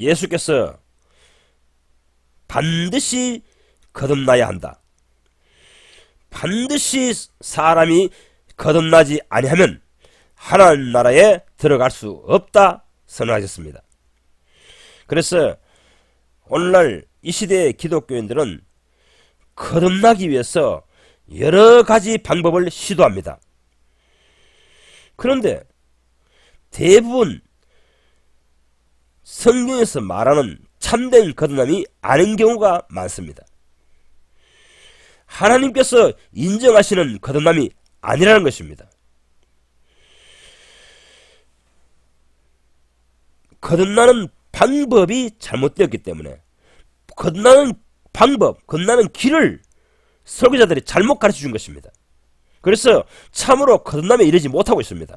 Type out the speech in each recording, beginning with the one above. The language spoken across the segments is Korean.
예수께서 반드시 거듭나야 한다. 반드시 사람이 거듭나지 아니하면 하나님 나라에 들어갈 수 없다 선언하셨습니다. 그래서 오늘날 이 시대의 기독교인들은 거듭나기 위해서 여러 가지 방법을 시도합니다. 그런데 대부분 성경에서 말하는 참된 거듭남이 아닌 경우가 많습니다. 하나님께서 인정하시는 거듭남이 아니라는 것입니다. 거듭나는 방법이 잘못되었기 때문에 거듭나는 방법, 거듭나는 길을 설교자들이 잘못 가르쳐 준 것입니다. 그래서 참으로 거듭남에 이르지 못하고 있습니다.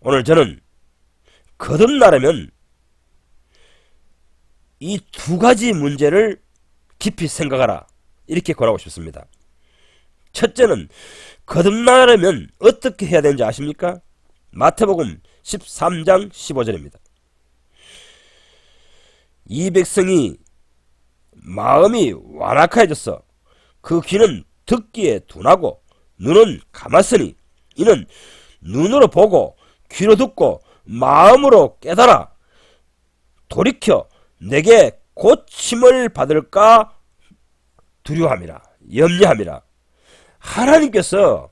오늘 저는 거듭나려면 이 두 가지 문제를 깊이 생각하라 이렇게 권하고 싶습니다. 첫째는 거듭나려면 어떻게 해야 되는지 아십니까? 마태복음 13장 15절입니다. 이 백성이 마음이 완악해졌어. 그 귀는 듣기에 둔하고 눈은 감았으니 이는 눈으로 보고 귀로 듣고 마음으로 깨달아 돌이켜 내게 고침을 받을까 두려워함이라 염려함이라 하나님께서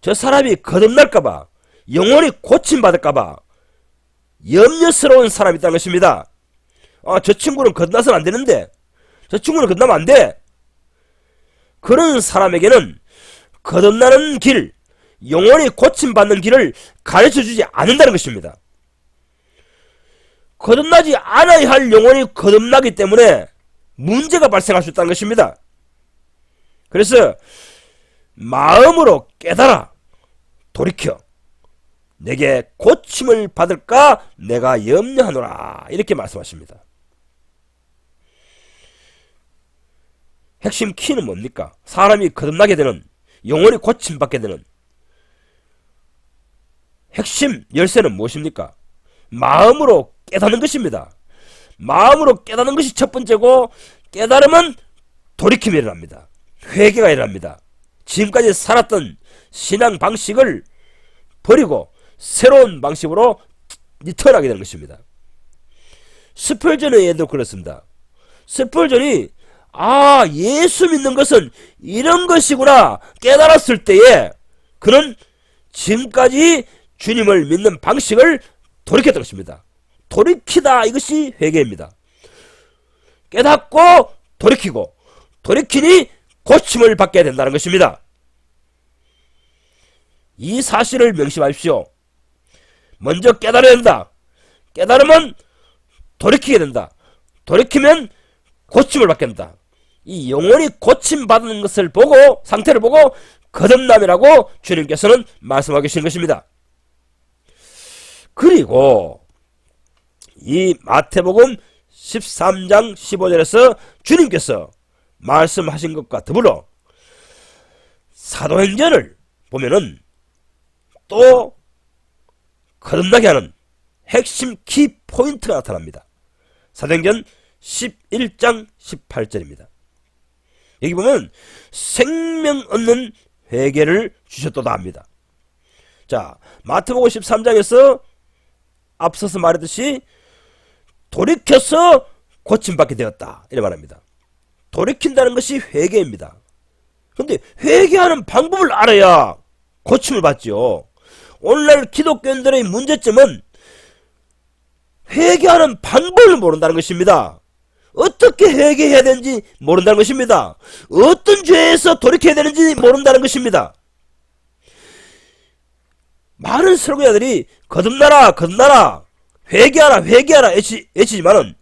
저 사람이 거듭날까봐 영원히 고침받을까봐 염려스러운 사람이 있다는 것입니다. 아, 저 친구는 거듭나서는 안 되는데, 저 친구는 거듭나면 안 돼. 그런 사람에게는 거듭나는 길, 영원히 고침받는 길을 가르쳐 주지 않는다는 것입니다. 거듭나지 않아야 할 영혼이 거듭나기 때문에 문제가 발생할 수 있다는 것입니다. 그래서 마음으로 깨달아 돌이켜 내게 고침을 받을까 내가 염려하노라 이렇게 말씀하십니다. 핵심 키는 뭡니까? 사람이 거듭나게 되는 영원히 고침받게 되는 핵심 열쇠는 무엇입니까? 마음으로 깨닫는 것입니다. 마음으로 깨닫는 것이 첫 번째고 깨달으면 돌이킴이 일어납니다. 회개가 일어납니다. 지금까지 살았던 신앙 방식을 버리고 새로운 방식으로 리턴하게 되는 것입니다. 스펄전의 예도 그렇습니다. 스펄전이 아 예수 믿는 것은 이런 것이구나 깨달았을 때에 그는 지금까지 주님을 믿는 방식을 돌이켰던 것입니다. 돌이키다 이것이 회개입니다. 깨닫고 돌이키고 돌이키니 고침을 받게 된다는 것입니다. 이 사실을 명심하십시오. 먼저 깨달아야 된다. 깨달으면 돌이키게 된다. 돌이키면 고침을 받게 된다. 이 영원히 고침받는 것을 보고 상태를 보고 거듭남이라고 주님께서는 말씀하고 계신 것입니다. 그리고 이 마태복음 13장 15절에서 주님께서 말씀하신 것과 더불어 사도행전을 보면은 또 거듭나게 하는 핵심 키 포인트가 나타납니다. 사도행전 11장 18절입니다. 여기 보면 생명 얻는 회개를 주셨도다 합니다. 자, 마태복음 13장에서 앞서서 말했듯이 돌이켜서 고침받게 되었다. 이렇게 말합니다. 돌이킨다는 것이 회개입니다. 근데 회개하는 방법을 알아야 고침을 받죠. 오늘날 기독교인들의 문제점은 회개하는 방법을 모른다는 것입니다. 어떻게 회개해야 되는지 모른다는 것입니다. 어떤 죄에서 돌이켜야 되는지 모른다는 것입니다. 많은 설교자들이 거듭나라 거듭나라 회개하라 회개하라 애치, 애치지만은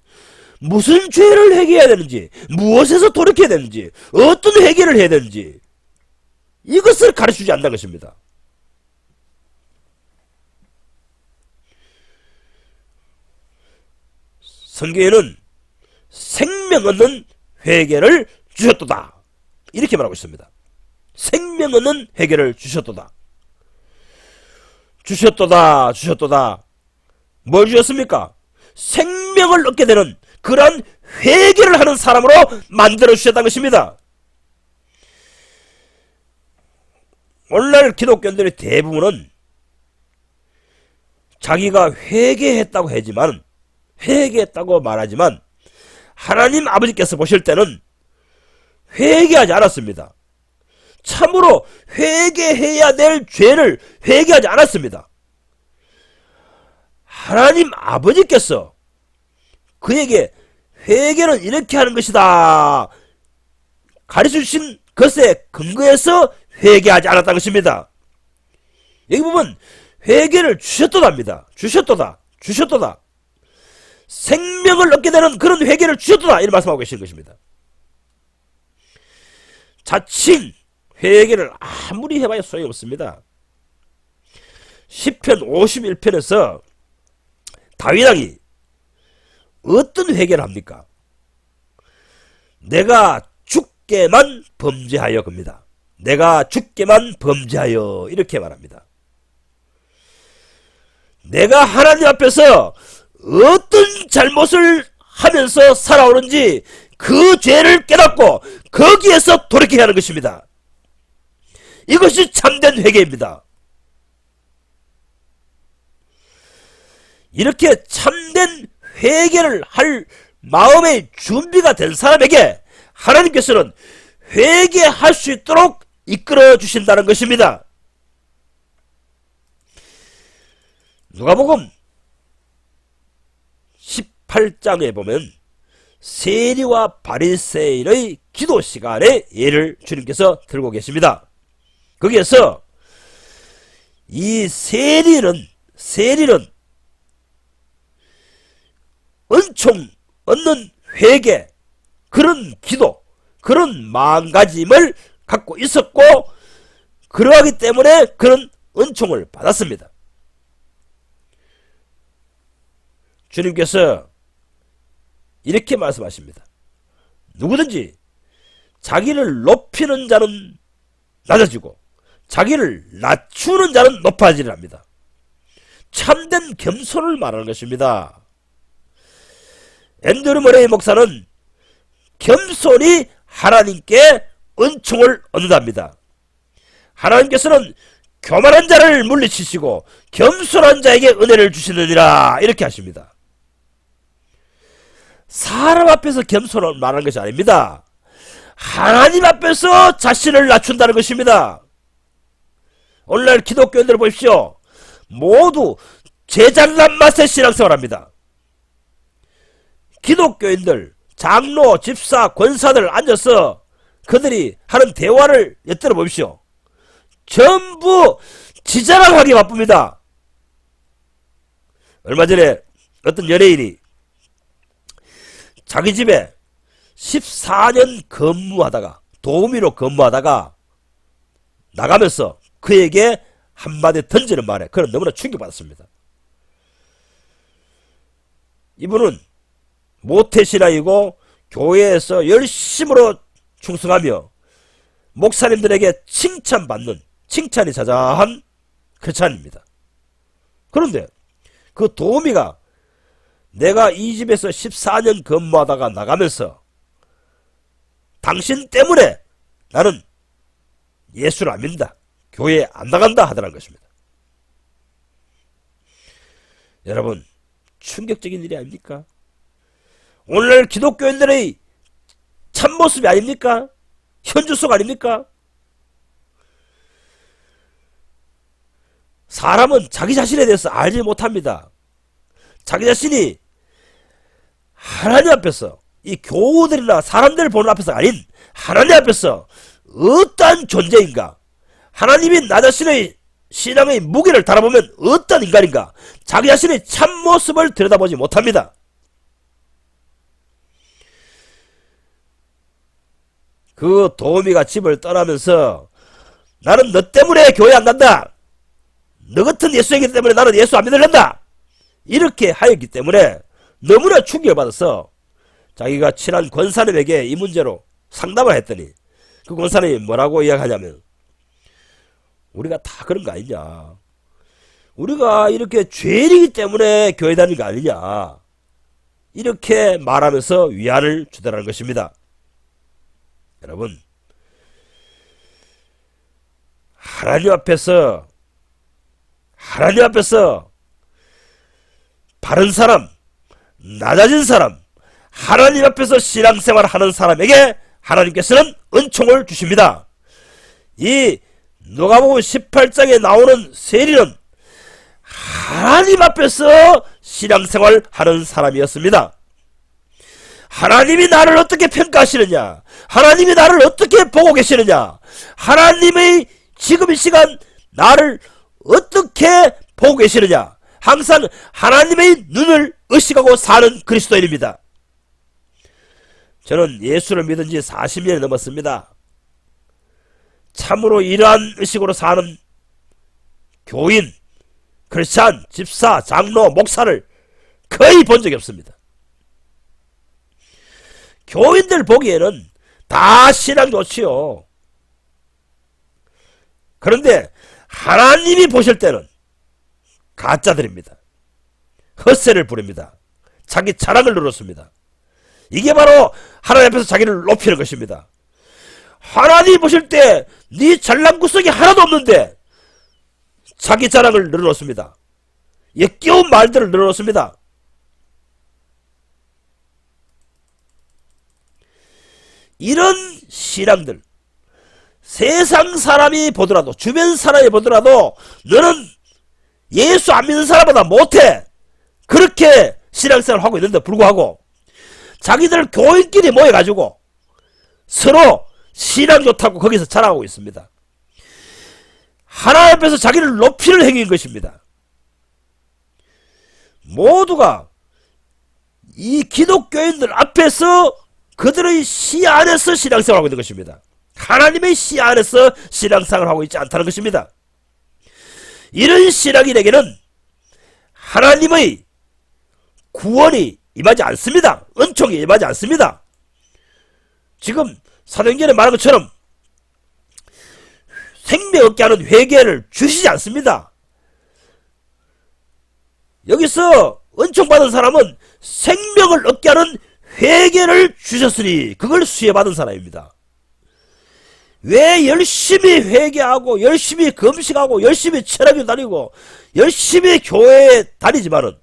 무슨 죄를 회개해야 되는지 무엇에서 돌이켜야 되는지 어떤 회개를 해야 되는지 이것을 가르치지 않는 것입니다. 성경에는 생명 얻는 회개를 주셨도다. 이렇게 말하고 있습니다. 생명 얻는 회개를 주셨도다. 주셨도다, 주셨도다. 뭘 주셨습니까? 생명을 얻게 되는 그러한 회개를 하는 사람으로 만들어 주셨다는 것입니다. 오늘날 기독교인들의 대부분은 자기가 회개했다고 하지만 회개했다고 말하지만 하나님 아버지께서 보실 때는 회개하지 않았습니다. 참으로 회개해야 될 죄를 회개하지 않았습니다. 하나님 아버지께서 그에게 회개는 이렇게 하는 것이다. 가르쳐 주신 것에 근거해서 회개하지 않았다는 것입니다. 여기 보면 회개를 주셨도다입니다. 주셨도다. 주셨도다. 생명을 얻게 되는 그런 회개를 주셨도다. 이런 말씀하고 계시는 것입니다. 자칭 회개를 아무리 해봐야 소용이 없습니다. 10편 51편에서 다윗왕이 어떤 회개를 합니까? 내가 죽게만 범죄하여 겁니다. 내가 죽게만 범죄하여 이렇게 말합니다. 내가 하나님 앞에서 어떤 잘못을 하면서 살아오는지 그 죄를 깨닫고 거기에서 돌이켜야 하는 것입니다. 이것이 참된 회개입니다. 이렇게 참된 회개를 할 마음의 준비가 된 사람에게 하나님께서는 회개할 수 있도록 이끌어 주신다는 것입니다. 누가복음 18장에 보면 세리와 바리새인의 기도 시간에 예를 주님께서 들고 계십니다. 거기에서 이 세리는 세리는 은총 얻는 회개 그런 기도 그런 마음가짐을 갖고 있었고 그러하기 때문에 그런 은총을 받았습니다. 주님께서 이렇게 말씀하십니다. 누구든지 자기를 높이는 자는 낮아지고 자기를 낮추는 자는 높아지리랍니다. 참된 겸손을 말하는 것입니다. 앤드루 머레이 목사는 겸손히 하나님께 은총을 얻는답니다. 하나님께서는 교만한 자를 물리치시고 겸손한 자에게 은혜를 주시느니라 이렇게 하십니다. 사람 앞에서 겸손을 말하는 것이 아닙니다. 하나님 앞에서 자신을 낮춘다는 것입니다. 오늘날 기독교인들 보십시오. 모두 제잘난 맛의 신앙생활합니다. 기독교인들, 장로, 집사, 권사들 앉아서 그들이 하는 대화를 엿들어 보십시오. 전부 지자랑하기 바쁩니다. 얼마 전에 어떤 연예인이 자기 집에 14년 근무하다가 도우미로 근무하다가 나가면서 그에게 한마디 던지는 말에 그는 너무나 충격받았습니다. 이분은 모태신앙이고 교회에서 열심으로 충성하며 목사님들에게 칭찬받는 칭찬이 자자한 크찬입니다. 그런데 그 도우미가 내가 이 집에서 14년 근무하다가 나가면서 당신 때문에 나는 예수를 안 믿는다. 교회에 안 나간다 하더라는 것입니다. 여러분, 충격적인 일이 아닙니까? 오늘날 기독교인들의 참모습이 아닙니까? 현주 속 아닙니까? 사람은 자기 자신에 대해서 알지 못합니다. 자기 자신이 하나님 앞에서 이 교우들이나 사람들을 보는 앞에서 아닌 하나님 앞에서 어떠한 존재인가 하나님이 나 자신의 신앙의 무게를 달아보면 어떤 인간인가 자기 자신의 참모습을 들여다보지 못합니다. 그 도우미가 집을 떠나면서 나는 너 때문에 교회 안 간다. 너 같은 예수이기 때문에 나는 예수 안 믿을란다. 이렇게 하였기 때문에 너무나 충격을 받아서 자기가 친한 권사님에게 이 문제로 상담을 했더니 그 권사님이 뭐라고 이야기하냐면 우리가 다 그런 거 아니냐. 우리가 이렇게 죄인이기 때문에 교회 다니는 게 아니냐. 이렇게 말하면서 위안을 주더라는 것입니다. 여러분, 하나님 앞에서, 하나님 앞에서 바른 사람, 낮아진 사람, 하나님 앞에서 신앙생활 하는 사람에게 하나님께서는 은총을 주십니다. 이 누가복음 18장에 나오는 세리는 하나님 앞에서 신앙생활 하는 사람이었습니다. 하나님이 나를 어떻게 평가하시느냐? 하나님이 나를 어떻게 보고 계시느냐? 하나님의 지금 이 시간 나를 어떻게 보고 계시느냐? 항상 하나님의 눈을 의식하고 사는 그리스도인입니다. 저는 예수를 믿은 지 40년이 넘었습니다. 참으로 이러한 의식으로 사는 교인, 크리스찬, 집사, 장로, 목사를 거의 본 적이 없습니다. 교인들 보기에는 다 신앙 좋지요. 그런데 하나님이 보실 때는 가짜들입니다. 헛세를 부립니다. 자기 자랑을 누렸습니다. 이게 바로 하나님 앞에서 자기를 높이는 것입니다. 하나님 보실 때 네 잘난 구석이 하나도 없는데 자기 자랑을 늘어놓습니다. 역겨운 말들을 늘어놓습니다. 이런 신앙들 세상 사람이 보더라도 주변 사람이 보더라도 너는 예수 안 믿는 사람보다 못해 그렇게 신앙생활을 하고 있는데 불구하고 자기들 교인끼리 모여가지고 서로 신앙 좋다고 거기서 자랑하고 있습니다. 하나님 앞에서 자기를 높이는 행위인 것입니다. 모두가 이 기독교인들 앞에서 그들의 시 안에서 신앙생활을 하고 있는 것입니다. 하나님의 시 안에서 신앙생활을 하고 있지 않다는 것입니다. 이런 신앙인에게는 하나님의 구원이 임하지 않습니다. 은총이 임하지 않습니다. 지금 사도행전에 말한 것처럼 생명 얻게 하는 회개를 주시지 않습니다. 여기서 은총 받은 사람은 생명을 얻게 하는 회개를 주셨으니 그걸 수혜받은 사람입니다. 왜 열심히 회개하고 열심히 금식하고 열심히 철학에 다니고 열심히 교회에 다니지만은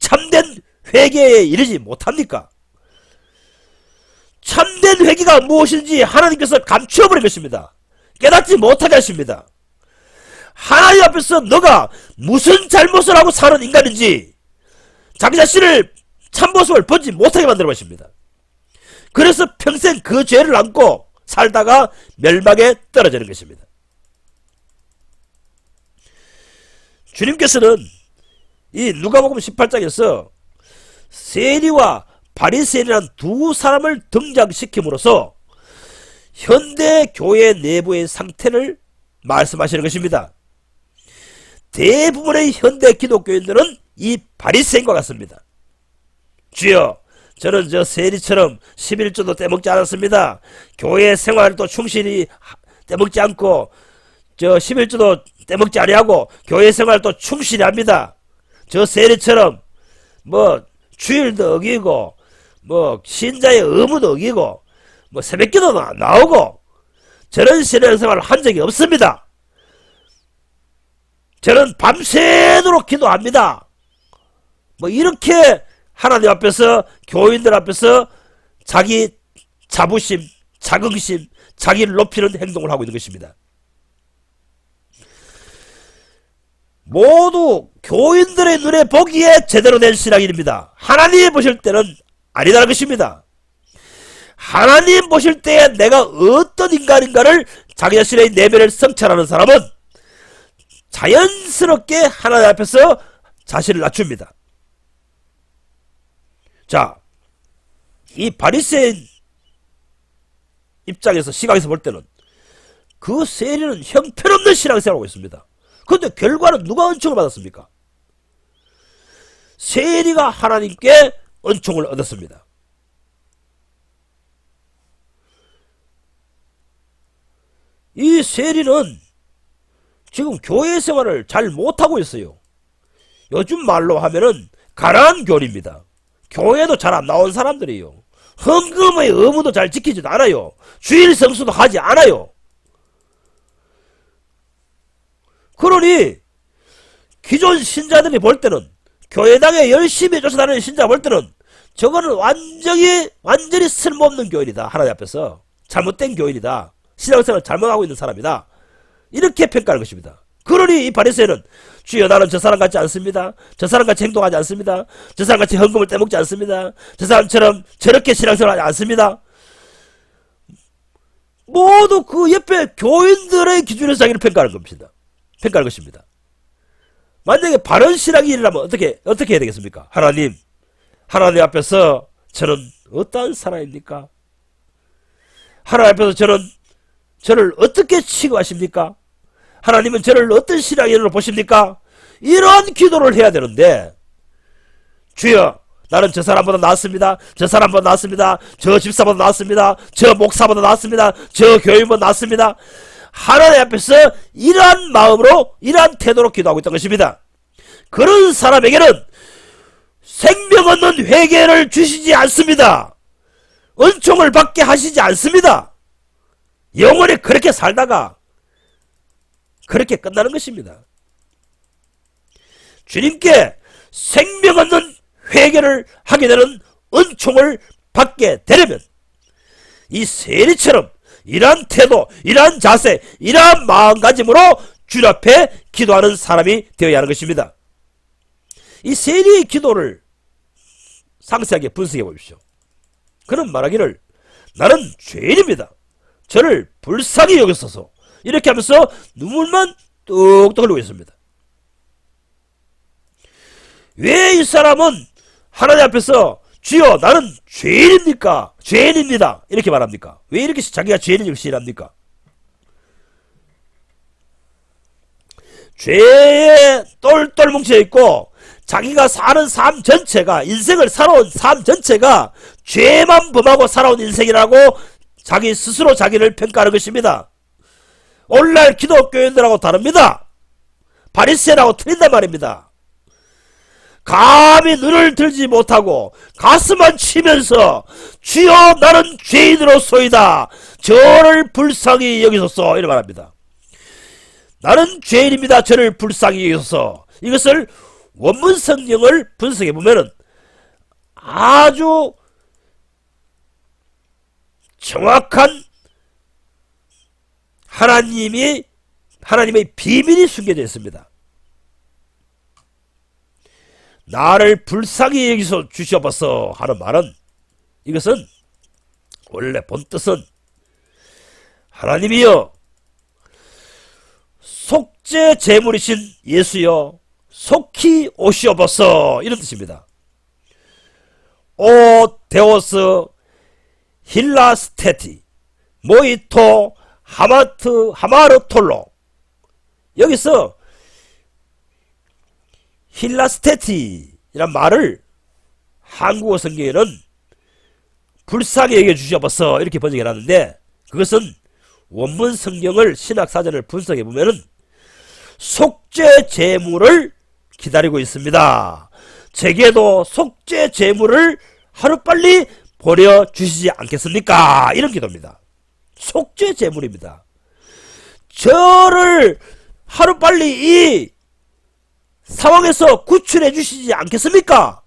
참된 회개에 이르지 못합니까? 참된 회개가 무엇인지 하나님께서 감추어버린 것입니다. 깨닫지 못하게 하십니다. 하나님 앞에서 너가 무슨 잘못을 하고 사는 인간인지 자기 자신을 참모습을 보지 못하게 만들어 버립니다. 그래서 평생 그 죄를 안고 살다가 멸망에 떨어지는 것입니다. 주님께서는 이 누가복음 18장에서 세리와 바리새인이란 두 사람을 등장시킴으로써 현대 교회 내부의 상태를 말씀하시는 것입니다. 대부분의 현대 기독교인들은 이 바리새인과 같습니다. 주여 저는 저 세리처럼 11조도 떼먹지 않았습니다. 교회 생활도 충실히 떼먹지 않고 저 11조도 떼먹지 아니하고 교회 생활도 충실히 합니다. 저 세리처럼 뭐 주일도 어기고 뭐 신자의 의무도 어기고 뭐 새벽기도 나오고 저런 신앙생활을 한 적이 없습니다. 저는 밤새도록 기도합니다. 뭐 이렇게 하나님 앞에서 교인들 앞에서 자기 자부심, 자긍심, 자기를 높이는 행동을 하고 있는 것입니다. 모두 교인들의 눈에 보기에 제대로 된 신앙인입니다. 하나님이 보실 때는 아니다는 것입니다. 하나님 보실 때 내가 어떤 인간인가를 자기 자신의 내면을 성찰하는 사람은 자연스럽게 하나님 앞에서 자신을 낮춥니다. 자, 이 바리새인 입장에서 시각에서 볼 때는 그 세리는 형편없는 신앙생활을 하고 있습니다. 그런데 결과는 누가 은총을 받았습니까? 세리가 하나님께 은총을 얻었습니다. 이 세리는 지금 교회 생활을 잘 못하고 있어요. 요즘 말로 하면은 가난한 교리입니다. 교회도 잘 안 나온 사람들이에요. 헌금의 의무도 잘 지키지도 않아요. 주일 성수도 하지 않아요. 그러니 기존 신자들이 볼 때는 교회당에 열심히 쫓아다니는 신자 볼 때는 저거는 완전히 완전히 쓸모없는 교인이다 하나님 앞에서 잘못된 교인이다 신앙생활 잘못하고 있는 사람이다 이렇게 평가하는 것입니다. 그러니 이 바리새인은 주여 나는 저 사람 같지 않습니다. 저 사람 같이 행동하지 않습니다. 저 사람 같이 헌금을 떼먹지 않습니다. 저 사람처럼 저렇게 신앙생활하지 않습니다. 모두 그 옆에 교인들의 기준에서 자기를 평가하는 겁니다. 평가하는 것입니다. 만약에 바른 신앙인이라면 어떻게 어떻게 해야 되겠습니까? 하나님, 하나님 앞에서 저는 어떠한 사람입니까? 하나님 앞에서 저는 저를 어떻게 취급하십니까? 하나님은 저를 어떤 신앙인으로 보십니까? 이런 기도를 해야 되는데 주여 나는 저 사람보다 낫습니다. 저 사람보다 낫습니다. 저 집사보다 낫습니다. 저 목사보다 낫습니다. 저 교인보다 낫습니다. 하나님 앞에서 이러한 마음으로 이러한 태도로 기도하고 있던 것입니다. 그런 사람에게는 생명 없는 회개를 주시지 않습니다. 은총을 받게 하시지 않습니다. 영원히 그렇게 살다가 그렇게 끝나는 것입니다. 주님께 생명 없는 회개를 하게 되는 은총을 받게 되려면 이 세리처럼 이러한 태도, 이러한 자세, 이러한 마음가짐으로 주님 앞에 기도하는 사람이 되어야 하는 것입니다. 이 세리의 기도를 상세하게 분석해 보십시오. 그는 말하기를 나는 죄인입니다. 저를 불쌍히 여겼어서 이렇게 하면서 눈물만 뚝뚝 흘리고 있습니다. 왜 이 사람은 하나님 앞에서 주여 나는 죄인입니까? 죄인입니다. 이렇게 말합니까? 왜 이렇게 자기가 죄인인 걸 시인합니까? 죄에 똘똘 뭉쳐 있고 자기가 사는 삶 전체가 인생을 살아온 삶 전체가 죄만 범하고 살아온 인생이라고 자기 스스로 자기를 평가하는 것입니다. 오늘날 기독교인들하고 다릅니다. 바리새인하고 틀린단 말입니다. 감히 눈을 들지 못하고 가슴만 치면서 주여 나는 죄인으로소이다. 저를 불쌍히 여기소서 이렇게 말합니다. 나는 죄인입니다. 저를 불쌍히 여기소서. 이것을 원문 성경을 분석해 보면은 아주 정확한 하나님이 하나님의 비밀이 숨겨져 있습니다. 나를 불쌍히 여기서 주셔봐서 하는 말은 이것은 원래 본 뜻은 하나님이여 속죄 제물이신 예수여 속히 오시어버서 이런 뜻입니다. 오 데오스 힐라스테티 모이토 하마트 하마르톨로 여기서 힐라스테티란 말을 한국어 성경에는 불쌍히 여겨 주셔버서 이렇게 번역해 놨는데 그것은 원문 성경을 신학 사전을 분석해 보면은 속죄 제물을 기다리고 있습니다. 제게도 속죄 제물을 하루빨리 보려 주시지 않겠습니까? 이런 기도입니다. 속죄 제물입니다. 저를 하루빨리 이 상황에서 구출해 주시지 않겠습니까?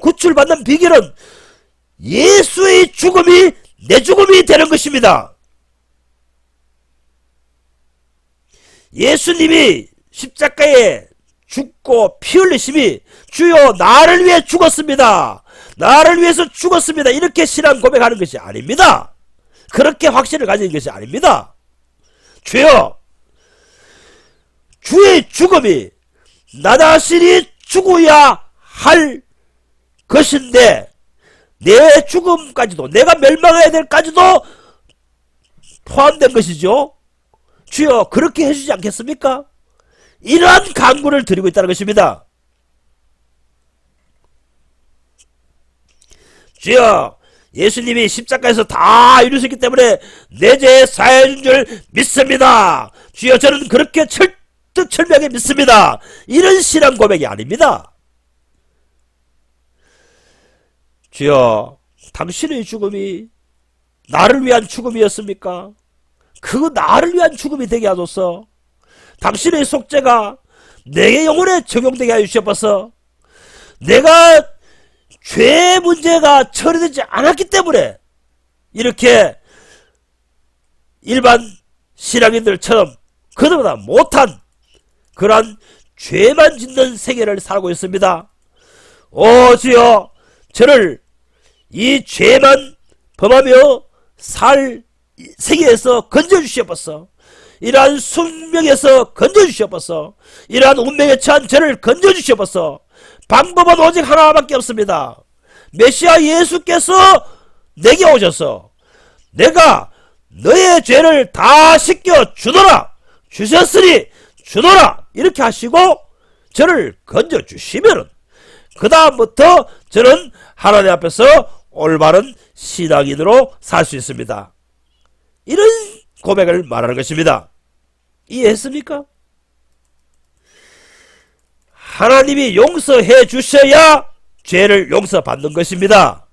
구출받는 비결은 예수의 죽음이 내 죽음이 되는 것입니다. 예수님이 십자가에 죽고 피 흘리심이 주여 나를 위해 죽었습니다. 나를 위해서 죽었습니다. 이렇게 신앙 고백하는 것이 아닙니다. 그렇게 확신을 가지는 것이 아닙니다. 주여 주의 죽음이 나 자신이 죽어야 할 것인데 내 죽음까지도 내가 멸망해야 될까지도 포함된 것이죠. 주여 그렇게 해주지 않겠습니까? 이러한 강구를 드리고 있다는 것입니다. 주여 예수님이 십자가에서 다 이루셨기 때문에 내 죄 사해 준 줄 믿습니다. 주여 저는 그렇게 절대 철저하게 믿습니다. 이런 신앙 고백이 아닙니다. 주여, 당신의 죽음이 나를 위한 죽음이었습니까? 그 나를 위한 죽음이 되게 하소서. 당신의 속죄가 내 영혼에 적용되게 하여 주셔서 내가 죄 문제가 처리되지 않았기 때문에 이렇게 일반 신앙인들처럼 그들보다 못한 그러한 죄만 짓는 세계를 살고 있습니다. 오 주여 저를 이 죄만 범하며 살 세계에서 건져주시옵소서. 이러한 숙명에서 건져주시옵소서. 이러한 운명에 처한 저를 건져주시옵소서. 방법은 오직 하나밖에 없습니다. 메시아 예수께서 내게 오셔서 내가 너의 죄를 다 씻겨 주노라 주셨으니 주노라 이렇게 하시고 저를 건져 주시면은 그 다음부터 저는 하나님 앞에서 올바른 신앙인으로 살 수 있습니다. 이런 고백을 말하는 것입니다. 이해했습니까? 하나님이 용서해 주셔야 죄를 용서받는 것입니다.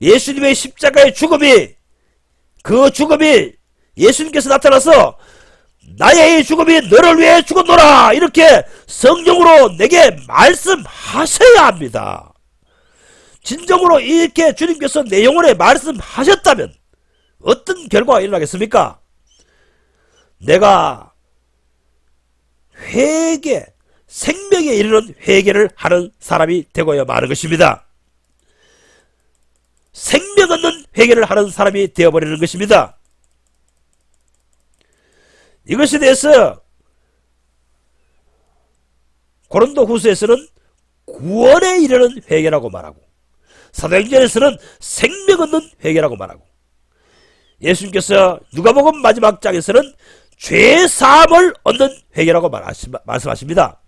예수님의 십자가의 죽음이 그 죽음이 예수님께서 나타나서 나의 이 죽음이 너를 위해 죽었노라 이렇게 성경으로 내게 말씀하셔야 합니다. 진정으로 이렇게 주님께서 내 영혼에 말씀하셨다면 어떤 결과가 일어나겠습니까? 내가 회개, 생명에 이르는 회개를 하는 사람이 되고야 마는 것입니다. 생명 없는 회개를 하는 사람이 되어버리는 것입니다. 이것에 대해서 고린도 후서에서는 구원에 이르는 회개라고 말하고 사도행전에서는 생명 없는 회개라고 말하고 예수님께서 누가복음 마지막 장에서는 죄 사함을 얻는 회개라고 말하시, 말씀하십니다.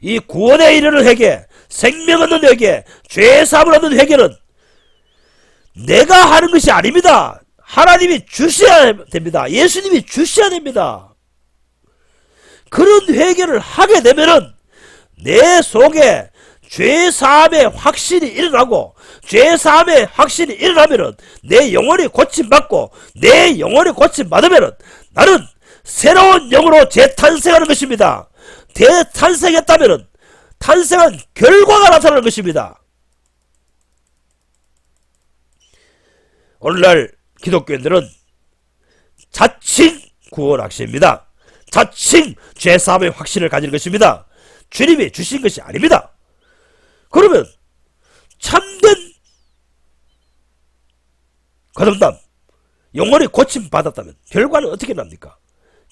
이 구원에 이르는 회개, 생명 얻는 회개, 죄 사함을 얻는 회개는 내가 하는 것이 아닙니다. 하나님이 주셔야 됩니다. 예수님이 주셔야 됩니다. 그런 회개를 하게 되면은 내 속에 죄 사함의 확신이 일어나고 죄 사함의 확신이 일어나면은 내 영혼이 고침 받고 내 영혼이 고침 받으면은 나는 새로운 영으로 재탄생하는 것입니다. 재탄생했다면은 탄생한 결과가 나타나는 것입니다. 오늘날 기독교인들은 자칭 구원학시입니다. 자칭 죄사함의 확신을 가지는 것입니다. 주님이 주신 것이 아닙니다. 그러면 참된 거듭남, 영혼이 고침 받았다면 결과는 어떻게 납니까?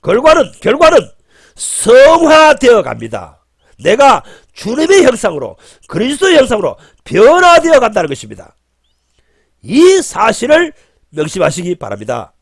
결과는 결과는 성화되어 갑니다. 내가 주님의 형상으로 그리스도의 형상으로 변화되어 간다는 것입니다. 이 사실을 명심하시기 바랍니다.